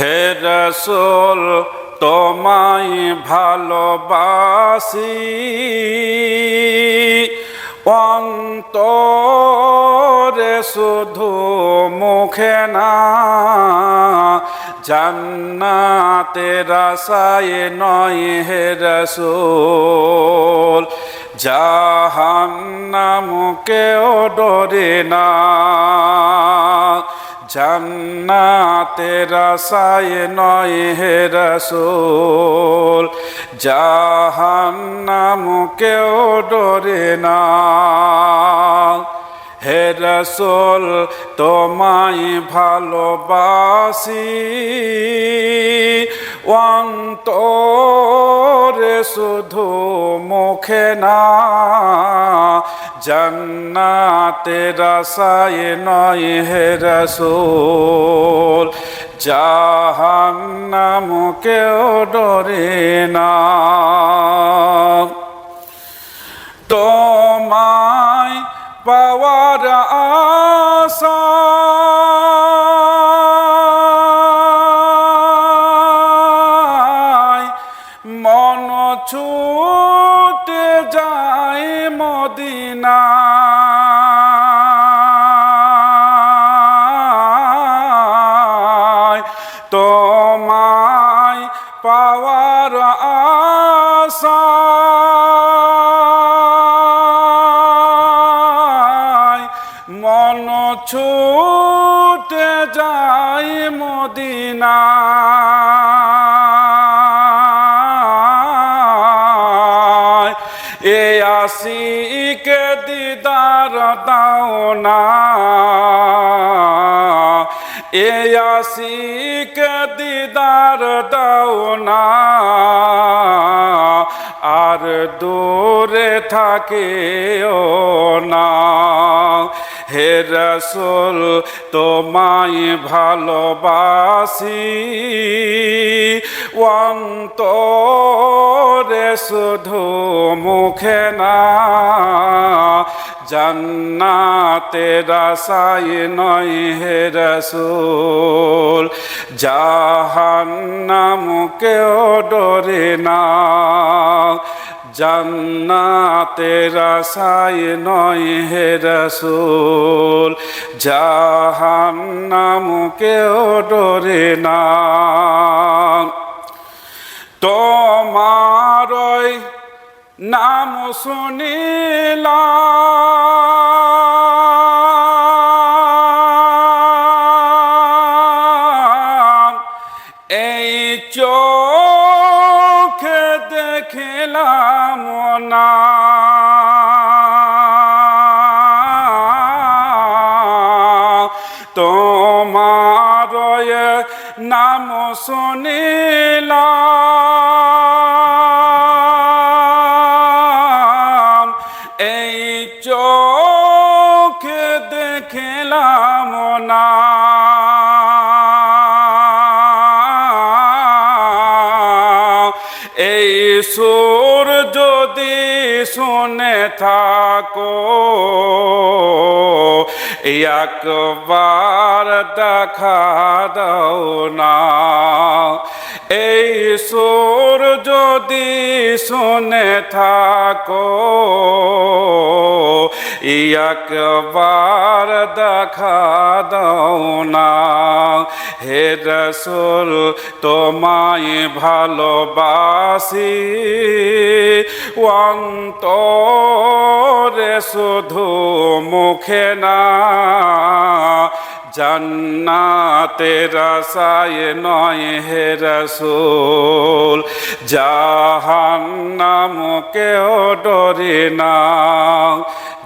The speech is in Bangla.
হে রসুল, তোমায় ভালোবাসি। অন্তরে শুধু মুখে না জান্নাতের আশায় নয় হে রসুল, জাহান্নামকেও ডরে না। জান্নাতের আশায় নয় হে রসুল জাহান্নামকেও ডরে না হে রসুল তোমায় ভালোবাসি অন্তরে শুধু মুখে না জান্নাতের আশায় নয় হে রসুল। জাহান্নামকেও ডরে না। তোমায় পাওয়ার আশা। মন ছুটে পাওয়ার আশা। মন ছুটে যায় মদিনা। এ আসিকে দিদার দাও না। এ আসিকে দিদার দাও না আর দূরে থাকেও না। হে রসুল তোমায় ভালোবাসি অন্তরে শুধু মুখে না জান্নাতের আশায় নয় হে রসুল। জাহান্নামকেও ডরে না। জান্নাতের আশায় নয় হে রসুল। জাহান্নামকেও ডরে না। নাম শুনিলাম এই চোখে দেখিলাম না। তোমার নাম শুনিলাম দেখিলাম না। এই সুর যদি শুনে থাকো, একবার দেখা দাও না। এই সুর যদি শুনে থাকো একবার দেখা দাও না। হে রসুল, তোমায় ভালোবাসি। অন্তরে শুধু মুখে না। জান্নাতের আশায় নয় হে রসুল জাহান্নামকেও ডরে না।